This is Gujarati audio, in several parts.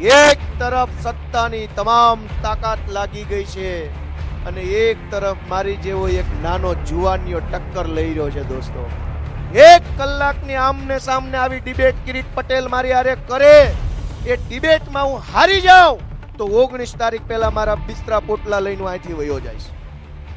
એક તરફ સત્તાની તમામ તાકાત લાગી ગઈ છે અને એક તરફ મારી જેવો એક નાનો જુવાનીઓ ટક્કર લઈ રહ્યો છે દોસ્તો. એક કલાકની આમને સામને આવી ડિબેટ કિરીટ પટેલ મારી આરે કરે, એ ડિબેટમાં હું હારી જાઉં, તો ઓગણીસ તારીખ પહેલા મારા બિસ્તરા પોટલા લઈને અહીંથી વયો જઈશ.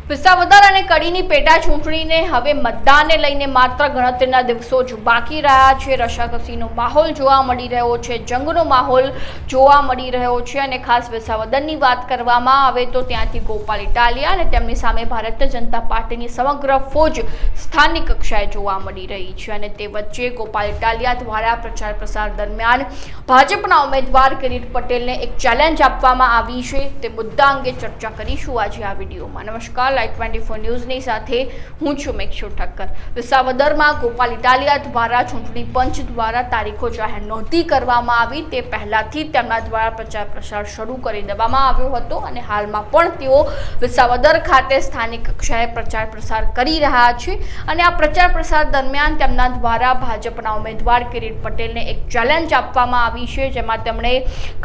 વિસાવદર અને કડીની પેટા ચૂંટણીને હવે મતદાનને લઈને માત્ર ગણતરીના દિવસો જ બાકી રહ્યા છે. રસાકસીનો માહોલ જોવા મળી રહ્યો છે. જંગનો માહોલ જોવા મળી રહ્યો છે અને ખાસ વિસાવદરની વાત કરવામાં આવે તો ત્યાંથી ગોપાલ ઇટાલિયા અને તેમની સામે ભારતીય જનતા પાર્ટીની સમગ્ર ફોજ સ્થાનિક કક્ષાએ જોવા મળી રહી છે અને તે વચ્ચે ગોપાલ ઇટાલિયા દ્વારા પ્રચાર પ્રસાર દરમિયાન ભાજપના ઉમેદવાર કિરીટ પટેલને એક ચેલેન્જ આપવામાં આવી છે. તે મુદ્દા અંગે ચર્ચા કરીશું. આજે આ વિડીયોમાં. નમસ્કાર. લાઈવ ટ્વેન્ટી ફોર ન્યૂઝની સાથે હું છું મેક્ષુ ઠક્કર. વિસાવદરમાં ગોપાલ ઇટાલિયા દ્વારા ચૂંટણી પંચ દ્વારા તારીખો જાહેર નહોતી કરવામાં આવી. તે પહેલાથી તેમના દ્વારા પ્રચાર પ્રસાર શરૂ કરી દેવામાં આવ્યો હતો અને હાલમાં પણ તેઓ વિસાવદર ખાતે સ્થાનિક કક્ષાએ પ્રચાર પ્રસાર કરી રહ્યા છે. અને આ પ્રચાર પ્રસાર દરમિયાન તેમના દ્વારા ભાજપના ઉમેદવાર કિરીટ પટેલને એક ચેલેન્જ આપવામાં આવી છે. જેમાં તેમણે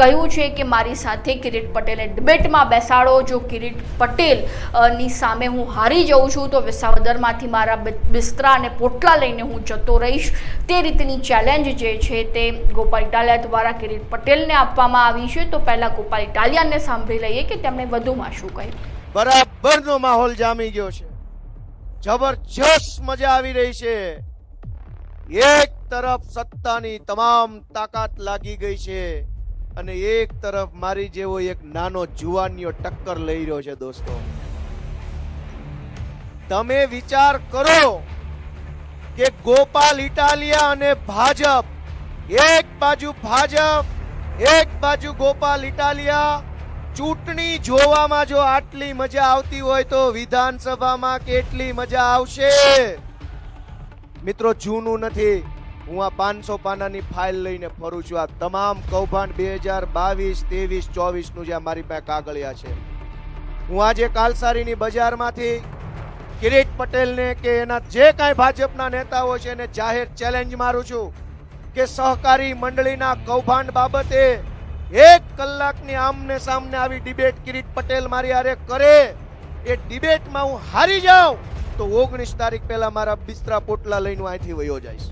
કહ્યું છે કે મારી સાથે કિરીટ પટેલને ડિબેટમાં બેસાડો. જો કિરીટ પટેલની સામે હું હારી જઉં છું, તો વિસાવદરમાંથી મારા બિસ્તરા અને પોટલા લઈને હું જતો રહીશ. તે રીતની ચેલેન્જ જે છે તે ગોપાલ ઇટાલિયા દ્વારા કિરીટ પટેલને આપવામાં આવી છે. તો પહેલા ગોપાલ ઇટાલિયાને સાંભળી લઈએ કે તેમણે વધુમાં શું કહ્યું. બરાબરનો માહોલ જામી ગયો છે. જબરજસ્ત મજા આવી રહી છે. એક તરફ સત્તાની તમામ તાકાત લાગી ગઈ છે અને એક તરફ મારી જેવો એક નાનો જુવાનીઓ ટક્કર લઈ રહ્યો છે દોસ્તો. તમે વિચાર કરો કે ગોપાલ ઇટાલિયા અને ભાજપ, એક બાજુ ભાજપ, એક બાજુ ગોપાલ ઇટાલિયા, ચૂંટણી જોવામાં જો આટલી મજા આવતી હોય તો વિધાનસભામાં કેટલી મજા આવશે? મિત્રો, જૂનું નથી. હું આ પાંચસો પાનાની ફાઇલ લઈને ફરું છું. આ તમામ કૌભાંડ બે હજાર બાવીસ, ત્રેવીસ, ચોવીસનું જે મારી પાસે કાગળિયા છે. હું આજે કાલસારીની બજારમાંથી કિરીટ પટેલને કે એના જે કાંઈ ભાજપના નેતાઓ છે એને જાહેર ચેલેન્જ મારું છું કે સહકારી મંડળીના કૌભાંડ બાબતે એક કલાકની આમને સામને આવી ડિબેટ કિરીટ પટેલ મારી આરે કરે, એ ડિબેટમાં હું હારી જાઉં, તો ઓગણીસ તારીખ પહેલા મારા બિસ્તરા પોટલા લઈને અહીંથી વયો જઈશ.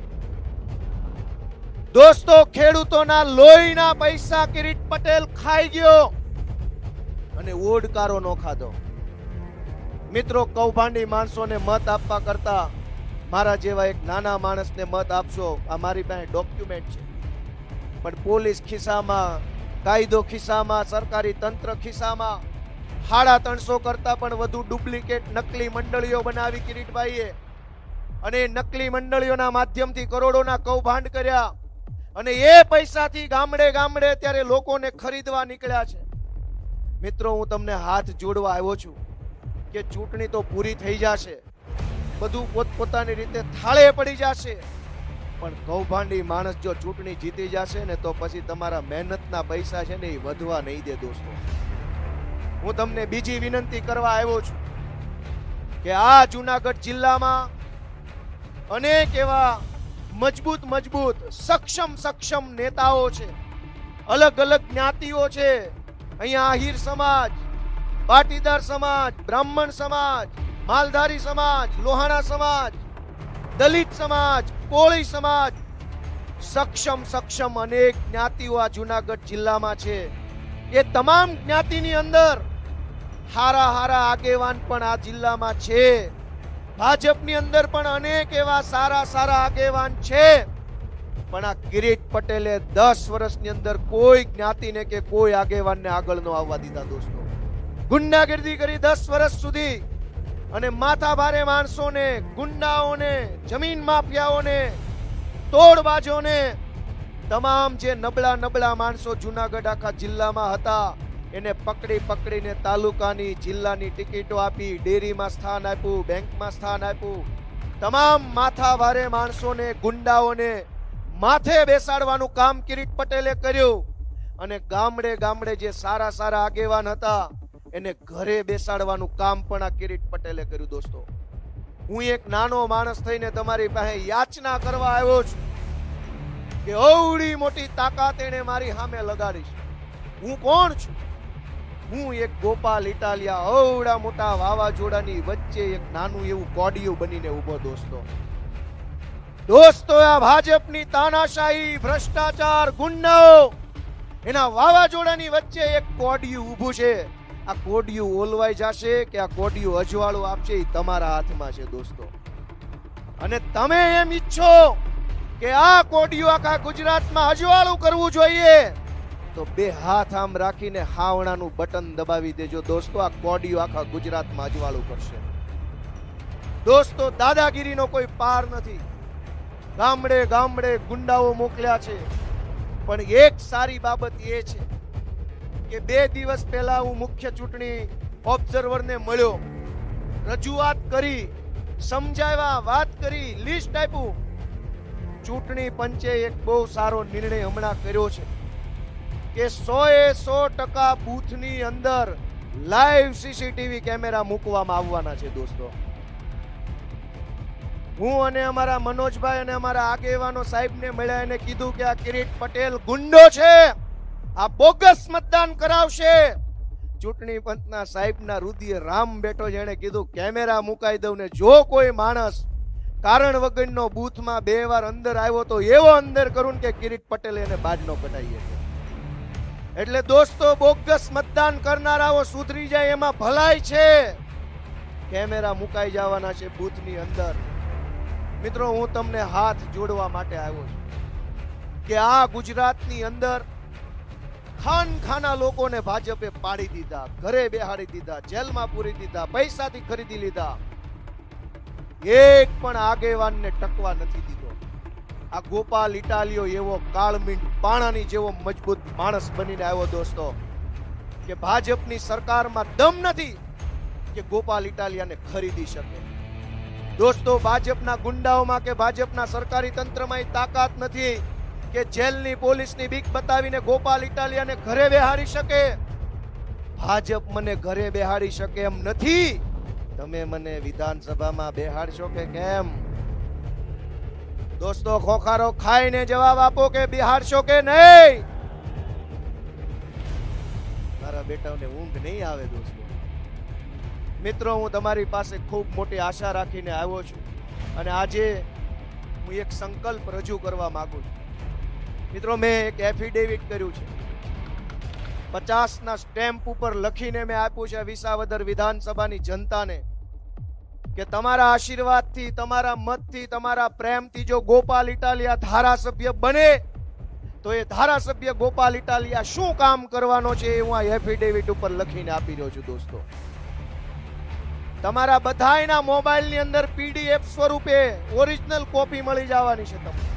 દોસ્તો, ખેડૂતોના લોહીના પૈસા કિરીટ પટેલ ખાઈ ગયો અને ઓડકારો નો ખાધો. મિત્રો, કૌભાંડી માણસોને મત આપવા કરતા મારા જેવા એક નાના માણસને મત આપશો, આ મારી પાસે ડોક્યુમેન્ટ છે. પણ પોલીસ ખિસ્સામાં, કાયદો ખિસ્સામાં, સરકારી તંત્ર ખિસ્સામાં સાડા ત્રણસો કરતા પણ વધુ ડુપ્લિકેટ નકલી મંડળીઓ બનાવી કિરીટભાઈએ અને નકલી મંડળીઓના માધ્યમથી કરોડોના કૌભાંડ કર્યા અને એ પૈસાથી ગામડે ગામડે ત્યારે લોકોને ખરીદવા નીકળ્યા છે. મિત્રો, હું તમને હાથ જોડવા આવ્યો છું. કે ચૂંટણી તો પૂરી થઈ જશે. બધું પોતપોતાની રીતે થાળે પડી જશે. પણ કૌભાંડી માણસ જો ચૂંટણી જીતી જશે ને તો પછી તમારા મહેનતના પૈસા છે ને એ વધવા નહીં દે દોસ્તો. હું તમને બીજી વિનંતી કરવા આવ્યો છું કે આ જુનાગઢ જિલ્લામાં અનેક એવા મજબૂત મજબૂત સક્ષમ સક્ષમ નેતાઓ છે. અલગ અલગ જ્ઞાતિઓ છે. અહીંયા આહિર સમાજ પાટીદાર સમાજ, બ્રાહ્મણ સમાજ, માલધારી સમાજ, લોહાણા સમાજ, દલિત સમાજ, કોળી સમાજ, સક્ષમ સક્ષમ અનેક જ્ઞાતિઓ આ જુનાગઢ જિલ્લામાં છે. એ તમામ જ્ઞાતિની અંદર હારા હારા આગેવાન પણ આ જિલ્લામાં છે. ભાજપની અંદર પણ અનેક એવા સારા સારા આગેવાન છે. પણ આ કિરીટ પટેલે દસ વર્ષની અંદર કોઈ જ્ઞાતિને કે કોઈ આગેવાનને આગળ ન આવવા દીધા દોસ્તો. ગુંડાગીરી કરી દસ વર્ષ સુધી અને માથા ભારે માણસોને, ગુંડાઓને, જમીન માફિયાઓને, તોડબાજોને, તમામ જે નબળા નબળા માણસો જુનાગઢ આખા જિલ્લામાં હતા, એને પકડી પકડીને તાલુકાની જિલ્લાની ટિકિટો આપી, ડેરીમાં સ્થાન આપ્યું, બેંકમાં સ્થાન આપ્યું. તમામ માથા ભારે માણસોને, ગુંડાઓને માથે બેસાડવાનું કામ કિરીટ પટેલે કર્યું. અને ગામડે ગામડે જે સારા સારા આગેવાન હતા એને ઘરે બેસાડવાનું કામ પણ આ કિરીટ પટેલે કર્યું, દોસ્તો. હું એક નાનો માણસ થઈને તમારી પાસે યાચના કરવા આવ્યો છું કે અવડી મોટી તાકાત એને મારી સામે લગાડી છે. હું કોણ છું? હું એક ગોપાલ ઇટાલિયા અવડા મોટા વાવાઝોડાની વચ્ચે એક નાનું એવું કોડિયું બનીને ઊભો, દોસ્તો. દોસ્તો, આ ભાજપની તાનાશાહી, ભ્રષ્ટાચાર ગુંડાઓ એના વાવાઝોડાની વચ્ચે એક કોડિયું ઊભું છે. આ કોડિયું ઓલવાઈ જશે કે આ કોડિયું અજવાળું આપશે એ તમારા હાથમાં છે દોસ્તો. અને તમે એમ ઈચ્છો કે આ કોડિયું આખા ગુજરાતમાં અજવાળું કરવું જોઈએ, તો બે હાથ આમ રાખીને હાવણાનું બટન દબાવી દેજો દોસ્તો, આ કોડિયું આખા ગુજરાતમાં અજવાળું કરશે. દોસ્તો, દાદાગીરીનો કોઈ પાર નથી. ગામડે ગામડે ગુંડાઓ મોકલ્યા છે. પણ એક સારી બાબત એ છે કે બે દિવસ પહેલા હું મુખ્ય ચૂંટણી ઓબ્ઝર્વરને મળ્યો. રજૂઆત કરી, સમજાવ્યા, વાત કરી, લિસ્ટ આપ્યું. ચૂંટણી પંચે એક બહુ સારો નિર્ણય હમણાં કર્યો છે કે સો એ સો ટકા બૂથની અંદર લાઈવ સીસીટીવી કેમેરા મૂકવામાં આવવાના છે દોસ્તો. હું અને અમારા મનોજભાઈ અને અમારા આગેવાનો સાહેબને મળ્યા એને કીધું કે આ કિરીટ પટેલ ગુંડો છે. આ બોગસ મતદાન કરાવશે. ચૂંટણી પંચના સાહેબના રુધિર રામ બેઠો જેણે કીધું, કેમેરા મુકાઈ દઉં ને જો કોઈ માણસ કારણ વગરનો બૂથમાં બે વાર અંદર આવ્યો તો એવો અંદર કરું કે કિરીટ પટેલ એને બાજનો કઢાઈએ એટલે દોસ્તો, બોગસ મતદાન કરનારાઓ સુધરી જાય એમાં ભલાઈ છે. કેમેરા મુકાઈ જવાના છે બૂથની અંદર. મિત્રો, હું તમને હાથ જોડવા માટે આવ્યો છું કે આ ગુજરાતની અંદર ખાન ખાના લોકોને ભાજપે પાડી દીધા, ઘરે બેહાડી દીધા, જેલમાં પૂરી દીધા, પૈસાથી ખરીદી લીધા. એક પણ આગેવાનને ટકવા નથી દીધો. આ ગોપાલ ઇટાલિયો એવો કાળમીંડ પાણાની જેવો મજબૂત માણસ બનીને આવ્યો દોસ્તો, કે ભાજપની સરકારમાં દમ નથી કે ગોપાલ ઇટાલિયાને ખરીદી શકે. દોસ્તો, ભાજપના ગુંડાઓમાં કે ભાજપના સરકારી તંત્રમાં તાકાત નથી. કે જેલની પોલીસની બીક બતાવીને ગોપાલ ઇટાલિયાને ઘરે બેહાડી શકે? ભાજપ મને ઘરે બેહાડી શકે એમ નથી. તમે મને વિધાનસભામાં બેહાડશો કે કેમ? દોસ્તો, ખોખારો ખાઈને જવાબ આપો કે બિહારશો કે નહીં? મારા બેટાઓને ઊંઘ નહીં આવે દોસ્તો. મિત્રો, હું તમારી પાસે ખૂબ મોટી આશા રાખીને આવ્યો છું. અને આજે હું એક સંકલ્પ રજૂ કરવા માગું છું. મિત્રો, મેં એક એફિડેવિટ કર્યું છે. પચાસના સ્ટેમ્પ ઉપર લખીને મેં આપ્યું છે વિસાવદર વિધાનસભાની જનતાને કે તમારા આશીર્વાદથી, તમારા મતથી, તમારા પ્રેમથી જો ગોપાલ ઇટાલિયા ધારાસભ્ય બને, તો એ ધારાસભ્ય ગોપાલ ઇટાલિયા શું કામ કરવાનો છે એ હું આ એફિડેવિટ ઉપર લખીને આપી રહ્યો છું, દોસ્તો. તમારા બધાયના મોબાઈલની અંદર પીડીએફ સ્વરૂપે ઓરિજિનલ કોપી મળી જવાની છે તમને.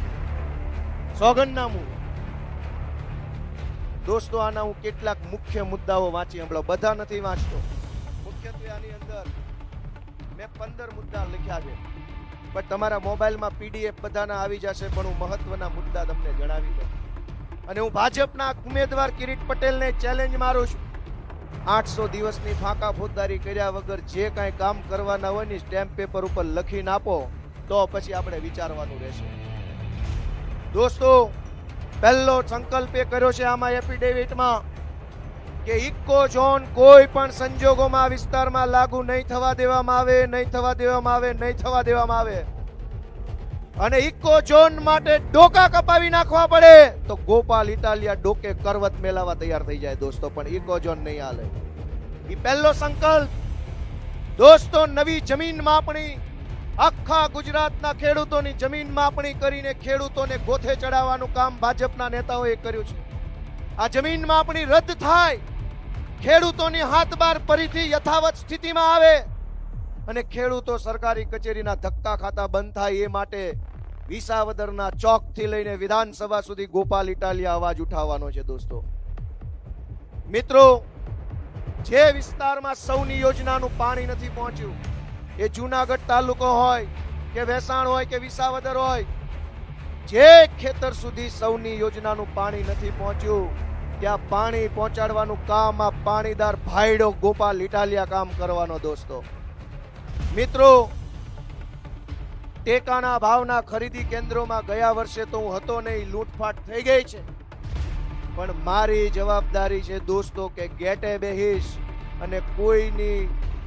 સોગંદનામું. દોસ્તો, આના હું કેટલાક મુખ્ય મુદ્દાઓ વાંચી હમણાં બધા નથી વાંચતો. મુખ્યત્વે આની અંદર મેં પંદર મુદ્દા લખ્યા છે. પણ તમારા મોબાઈલમાં પીડીએફ બધાના આવી જશે, પણ હું મહત્વના મુદ્દા તમને જણાવી દઉં. અને હું ભાજપના ઉમેદવાર કિરીટ પટેલને ચેલેન્જ મારું છું. આઠસો દિવસની ફાંકા ફોજદારી કર્યા વગર જે કાંઈ કામ કરવાના હોય ને સ્ટેમ્પ પેપર ઉપર લખીને આપો, તો પછી આપણે વિચારવાનું રહેશે. દોસ્તો, પહેલો સંકલ્પ એ કર્યો છે આમાં એફિડેવિટમાં કે ઇકો ઝોન કોઈ પણ સંજોગોમાં વિસ્તારમાં લાગુ નહીં થવા દેવામાં આવે, નહીં થવા દેવામાં આવે, નહીં થવા દેવામાં આવે. અને ઇકો ઝોન માટે ડોકા કપાવી નાખવા પડે તો ગોપાલ ઇટાલિયા ડોકે કરવત મેલાવા તૈયાર થઈ જાય દોસ્તો, પણ ઇકો ઝોન નહીં હાલે. એ પહેલો સંકલ્પ. દોસ્તો, નવી જમીન માપણી. આખા ગુજરાતના ખેડૂતોની જમીન માપણી કરીને ખેડૂતોને ગોથે ચડાવવાનું કામ ભાજપના નેતાઓએ કર્યું છે. આ જમીન માપણી રદ થાય, ખેડૂતોની હાથ બાર ફરીથી યથાવત સ્થિતિમાં આવે અને ખેડૂતો સરકારી કચેરીના ધક્કા ખાતા બંધ થાય એ માટે વિસાવદરના ચોકથી લઈને વિધાનસભા સુધી ગોપાલ ઇટાલિયા અવાજ ઉઠાવવાનો છે દોસ્તો. મિત્રો, જે વિસ્તારમાં સૌની યોજનાનું પાણી નથી પહોંચ્યું એ જુનાગઢ તાલુકો હોય કે વેસાણ હોય કે વિસાવદર હોય, જે ખેતર સુધી સૌની યોજનાનું પાણી નથી પહોંચ્યું, ત્યાં પાણી પહોંચાડવાનું કામ આ પાણીદાર ભાઈડો ગોપાલ ઇટાલિયા કામ કરવાનો દોસ્તો. મિત્રો, ટેકાના ભાવના ખરીદી કેન્દ્રોમાં ગયા વર્ષે તો હું હતો નહીં, લૂંટફાટ થઈ ગઈ છે. પણ મારી જવાબદારી છે દોસ્તો કે ગેટે બેહીશ અને કોઈની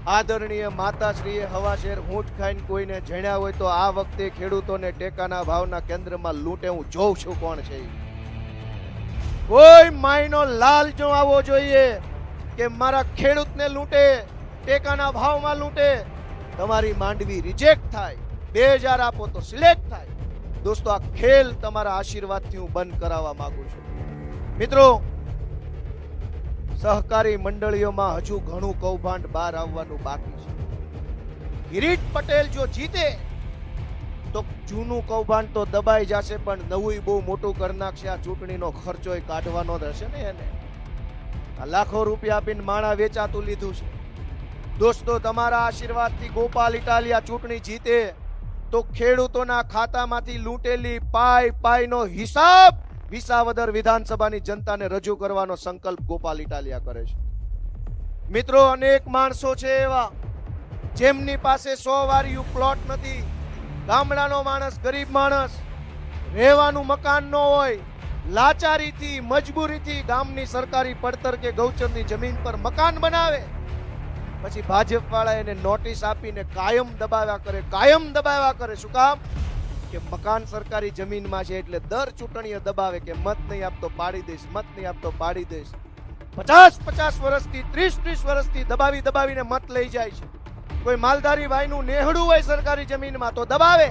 આદરણીય માતાશ્રીએ હવાશેર ઊંટ ખાઈને કોઈને જણ્યા હોય તો આ વખતે ખેડૂતોને ટેકાના ભાવના કેન્દ્રમાં લૂંટે હું જોઉં છું કોણ છે. કોઈ માયનો લાલ જો આવવો જોઈએ કે મારા ખેડૂતને લૂંટે, ટેકાના ભાવમાં લૂંટે, તમારી માંડવી રિજેક્ટ થાય, બે હજાર આપો તો સિલેક્ટ થાય દોસ્તો, આ ખેલ તમારા આશીર્વાદથી હું બંધ કરાવવા માંગુ છું મિત્રો સહકારી મંડળીઓમાં હજુ ઘણું કૌભાંડ બહાર આવવાનું બાકી છે. કિરીટ પટેલ જો જીતે, તો જૂનું કૌભાંડ તો દબાઈ જશે, પણ નવું બહુ મોટું કરી નાખશે. આ ચૂંટણીનો ખર્ચો કાઢવાનો રહેશે ને એને. આ લાખો રૂપિયા આપીને માણા વેચાતું લીધું છે. દોસ્તો, તમારા આશીર્વાદથી ગોપાલ ઇટાલિયા ચૂંટણી જીતે, તો ખેડૂતોના ખાતામાંથી લૂંટેલી પાય પાયનો હિસાબ વિસાવદર વિધાનસભાની જનતાને રજૂ કરવાનો સંકલ્પ ગોપાલ ઇટાલિયા કરે છે. મિત્રો, અનેક માણસો છે એવા જેમની પાસે સો વાળીયું પ્લોટ નથી. ગામડાનો માણસ, ગરીબ માણસ, રહેવાનું મકાન ન હોય, લાચારીથી, મજબૂરીથી ગામની સરકારી પડતર કે ગૌચરની જમીન પર મકાન બનાવે. પછી ભાજપ વાળા એને નોટિસ આપીને કાયમ દબાવ્યા કરે, કાયમ દબાવ્યા કરે. શું કામ? કે મકાન સરકારી જમીનમાં છે એટલે દર ચૂંટણીએ દબાવે કે મત નહીં આપતો પાડી દઈશ, મત નહીં આપતો પાડી દઈશ. પચાસ પચાસ વર્ષથી, ત્રીસ ત્રીસ વર્ષથી દબાવી દબાવીને મત લઈ જાય છે. કોઈ માલધારી ભાઈનું નેહડું હોય સરકારી જમીનમાં તો દબાવે.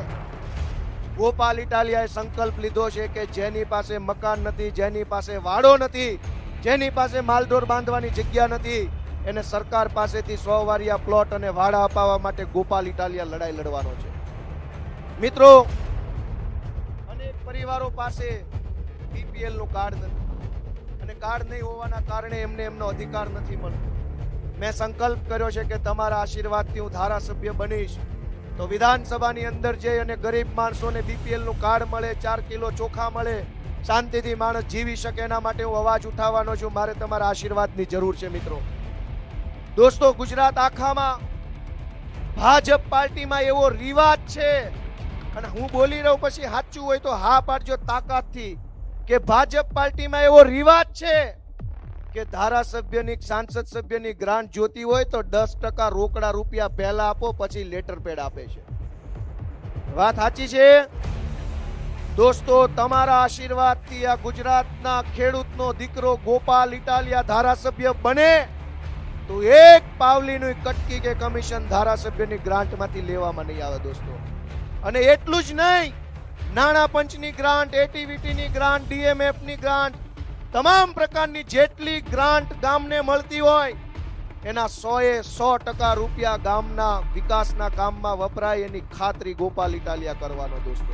ગોપાલ ઇટાલિયાએ સંકલ્પ લીધો છે કે જેની પાસે મકાન નથી, જેની પાસે વાડો નથી, જેની પાસે માલઢોર બાંધવાની જગ્યા નથી, એને સરકાર પાસેથી સો વારિયા પ્લોટ અને વાડા અપાવવા માટે ગોપાલ ઇટાલિયા લડાઈ લડવાનો છે. મિત્રો પરિવારો પાસે બીપીએલનું કાર્ડ નથી. અને કાર્ડ નહીં હોવાના કારણે એમને એમનો અધિકાર નથી મળતો. મેં સંકલ્પ કર્યો છે કે તમારા આશીર્વાદથી હું ધારાસભ્ય બનીશ. તો વિધાનસભાની અંદર જઈ અને ગરીબ માણસોને બીપીએલનું કાર્ડ મળે, ચાર કિલો ચોખા મળે, શાંતિથી માણસ જીવી શકે એના માટે હું અવાજ ઉઠાવવાનો છું. મારે તમારા આશીર્વાદની જરૂર છે, મિત્રો. દોસ્તો, ગુજરાત આખામાં ભાજપ પાર્ટીમાં એવો રિવાજ છે અને હું બોલી રહ્યો પછી સાચું હોય તો હા પાડજો તાકાતથી કે ભાજપ પાર્ટીમાં એવો રિવાજ છે કે ધારાસભ્યની સાંસદ સભ્યની ગ્રાન્ટ જોતી હોય તો દસ ટકા રોકડા રૂપિયા પહેલા આપો, પછી લેટર પેડ આપે છે. વાત સાચી છે? દોસ્તો, તમારા આશીર્વાદથી આ ગુજરાતના ખેડૂતનો દીકરો ગોપાલ ઇટાલિયા ધારાસભ્ય બને તો એક પાવલીનું કટકી કે કમિશન ધારાસભ્યની ગ્રાન્ટમાંથી લેવામાં નહીં આવે દોસ્તો. અને એટલું જ નહીં, નાણાં પંચની ગ્રાન્ટ એટીવીટીની ગ્રાન્ટ ડીએમએફની ગ્રાન્ટ, તમામ પ્રકારની જેટલી ગ્રાન્ટ ગામને મળતી હોય, એના સોએ સો ટકા રૂપિયા ગામના વિકાસના કામમાં વપરાય એની ખાતરી ગોપાલ ઇટાલિયા કરવાનો દોસ્તો.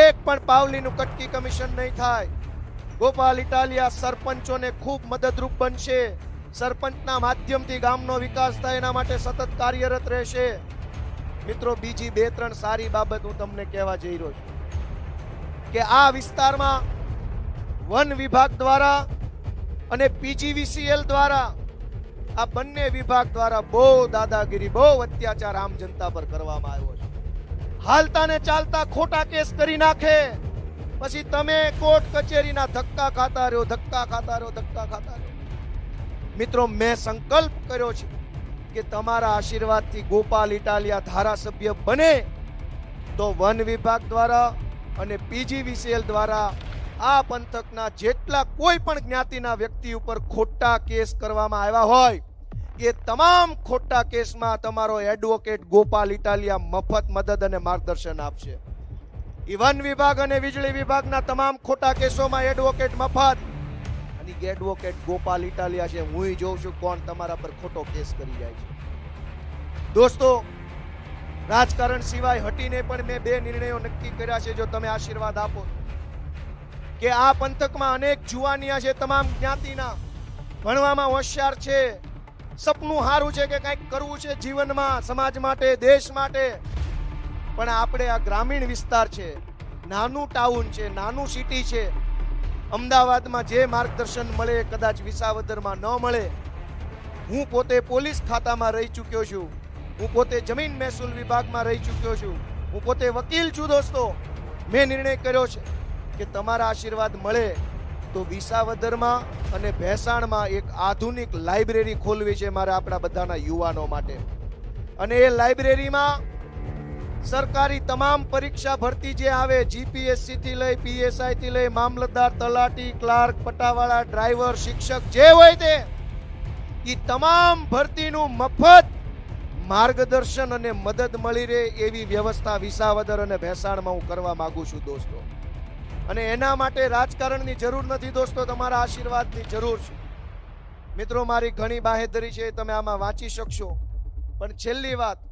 એક પણ પાવલીનું કટકી કમિશન નહીં થાય. ગોપાલ ઇટાલિયા સરપંચોને ખૂબ મદદરૂપ બનશે. સરપંચના માધ્યમથી ગામનો વિકાસ થાય, એના માટે સતત કાર્યરત રહેશે. મિત્રો, બીજી બે, ત્રણ સારી બાબત હું તમને કહેવા જઈ રહ્યો છું કે આ વિસ્તારમાં વન વિભાગ દ્વારા અને પીજીવીસીએલ દ્વારા આ બંને વિભાગ દ્વારા બહુ દાદાગીરી, બહુ અત્યાચાર આમ જનતા પર કરવામાં આવ્યો છે. હાલતા ને ચાલતા ખોટા કેસ કરી નાખે. પછી તમે કોર્ટ કચેરીના ધક્કા ખાતા રહ્યો, ધક્કા ખાતા રહ્યો, ધક્કા ખાતા રહ્યો. મિત્રો, મેં સંકલ્પ કર્યો છે કે તમારા આશીર્વાદથી ગોપાલ ઇટાલિયા ધારાસભ્ય બને, તો વન વિભાગ દ્વારા અને પીજીવીસીએલ દ્વારા આ પંથકના જેટલા કોઈ પણ જ્ઞાતિના વ્યક્તિ ઉપર ખોટા કેસ કરવામાં આવ્યા હોય, એ તમામ ખોટા કેસમાં તમારો એડવોકેટ ગોપાલ ઇટાલિયા મફત મદદ અને માર્ગદર્શન આપશે. ઈ વન વિભાગ અને વીજળી વિભાગના તમામ ખોટા કેસોમાં એડવોકેટ મફત અને એડવોકેટ ગોપાલ ઇટાલિયા છે. હું જોઉં છું કોણ તમારા પર ખોટો કેસ કરી જાય છે. દોસ્તો, રાજકારણ સિવાય હટીને પણ મેં બે નિર્ણયો નક્કી કર્યા છે, જો તમે આશીર્વાદ આપો. કે આ પંથકમાં અનેક જુવાનિયા છે, તમામ જ્ઞાતિના. ભણવામાં હોશિયાર છે. સપનું સારું છે કે કંઈક કરવું છે જીવનમાં, સમાજ માટે, દેશ માટે. પણ આપણે આ ગ્રામીણ વિસ્તાર છે. નાનું ટાઉન છે, નાનું સિટી છે. અમદાવાદમાં જે માર્ગદર્શન મળે કદાચ વિસાવદરમાં ન મળે. હું પોતે પોલીસ ખાતામાં રહી ચૂક્યો છું. હું પોતે જમીન મહેસૂલ વિભાગમાં રહી ચૂક્યો છું. હું પોતે વકીલ છું દોસ્તો. મેં નિર્ણય કર્યો છે કે તમારા આશીર્વાદ મળે તો વિસાવદરમાં અને ભેસાણમાં એક આધુનિક લાઇબ્રેરી ખોલવી છે મારે આપણા બધાના યુવાનો માટે. અને એ લાઇબ્રેરીમાં સરકારી તમામ પરીક્ષા ભરતી જે આવે જીપીએસસી થી લઈ પીએસઆઈ થી લઈ, મામલતદાર, તલાટી, ક્લાર્ક, પટાવાળા, ડ્રાઈવર, શિક્ષક જે હોય તે એ તમામ ભરતીનું મફત માર્ગદર્શન અને મદદ મળી રહે એવી વ્યવસ્થા વિસાવદર અને ભેસાણમાં હું કરવા માંગુ છું દોસ્તો. અને એના માટે રાજકારણની જરૂર નથી દોસ્તો, તમારા આશીર્વાદની જરૂર છે. મિત્રો, મારી ઘણી બાહેધરી છે, તમે આમાં વાંચી શકશો. પણ છેલ્લી વાત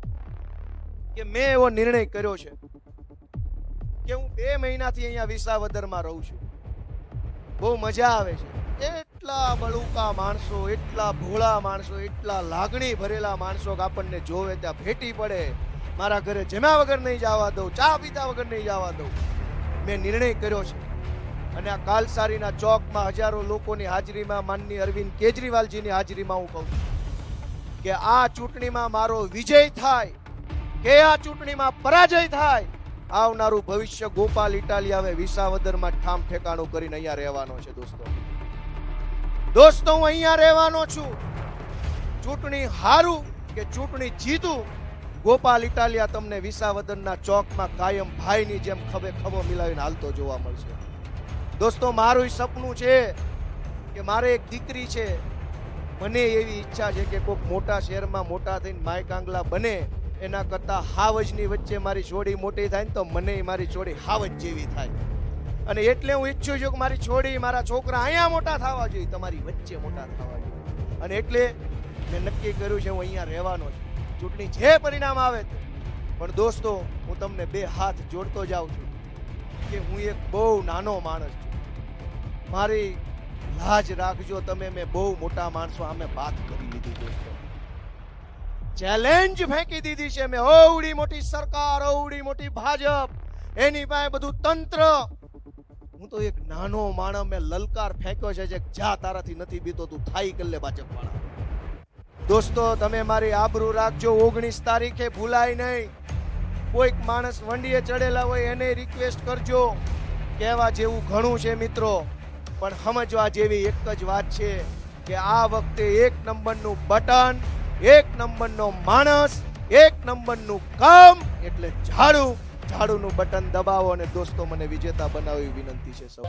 કે મેં એવો નિર્ણય કર્યો છે કે હું બે મહિનાથી અહીંયા વિસાવદરમાં રહું છું. બહુ મજા આવે છે. એટલા બળુકા માણસો, એટલા ભોળા માણસો, એટલા લાગણી ભરેલા માણસો કે આપણને જોવે ત્યાં ભેટી પડે. મારા ઘરે જમ્યા વગર નહીં જવા દઉં, ચા પીતા વગર નહીં જવા દઉં. મેં નિર્ણય કર્યો છે. અને આ કાલસારીના ચોકમાં હજારો લોકોની હાજરીમાં માનની અરવિંદ કેજરીવાલજીની હાજરીમાં હું કહું છું કે આ ચૂંટણીમાં મારો વિજય થાય. કે આ ચૂંટણીમાં પરાજય થાય, આવનારું ભવિષ્ય ગોપાલ ઇટાલિયા હવે વિસાવદરમાં ઠામ ઠેકાણું કરીને અહીંયા રહેવાનો છે, દોસ્તો. દોસ્તો, હું અહીંયા રહેવાનો છું. ચૂંટણી હારું કે ચૂંટણી જીતું, ગોપાલ ઇટાલિયા તમને વિસાવદરના ચોકમાં કાયમ ભાઈની જેમ ખભે ખભો મિલાવીને હાલતો જોવા મળશે. દોસ્તો, મારું સપનું છે કે મારે એક દીકરી છે. મને એવી ઈચ્છા છે કે કોઈક મોટા શહેરમાં મોટા થઈને માય કાંગલા બને. એના કરતાં હાવજની વચ્ચે મારી છોડી મોટી થાય ને તો મને મારી છોડી હાવજ જેવી થાય. અને એટલે હું ઈચ્છું છું કે મારી છોડી મારા છોકરા અહીંયા મોટા થવા જોઈએ, તમારી વચ્ચે મોટા થવા જોઈએ. અને એટલે મેં નક્કી કર્યું છે હું અહીંયા રહેવાનો છું. ચૂંટણી જે પરિણામ આવે તે. પણ દોસ્તો, હું તમને બે હાથ જોડતો જાઉં છું કે હું એક બહુ નાનો માણસ છું. મારી લાજ રાખજો, તમે મેં બહુ મોટા માણસો, આમે વાત કરી લીધી દોસ્તો. ચેલેન્જ ફેંકી દીધી છે. મેં ઓવડી મોટી સરકાર, ઓવડી મોટી ભાજપ. એની પાસે બધું તંત્ર. હું તો એક નાનો માણસ, મેં લલકાર ફેંક્યો છે જે જા તારાથી નથી બીતો, તું થાય કલ્લે ભાજપ વાળા દોસ્તો, તમે મારી આબરૂ રાખજો. ઓગણીસ તારીખે ભૂલાય નહીં. કોઈક માણસ વંડીએ ચડેલા હોય એને રિક્વેસ્ટ કરજો. કહેવા જેવું ઘણું છે મિત્રો, પણ સમજવા જેવી એક જ વાત છે કે આ વખતે એક નંબરનું બટન એક નંબરનો માણસ, એક નંબરનું કામ એટલે ઝાડુ. ઝાડુનું બટન દબાવો અને દોસ્તો, મને વિજેતા બનાવવી વિનંતી છે સૌ.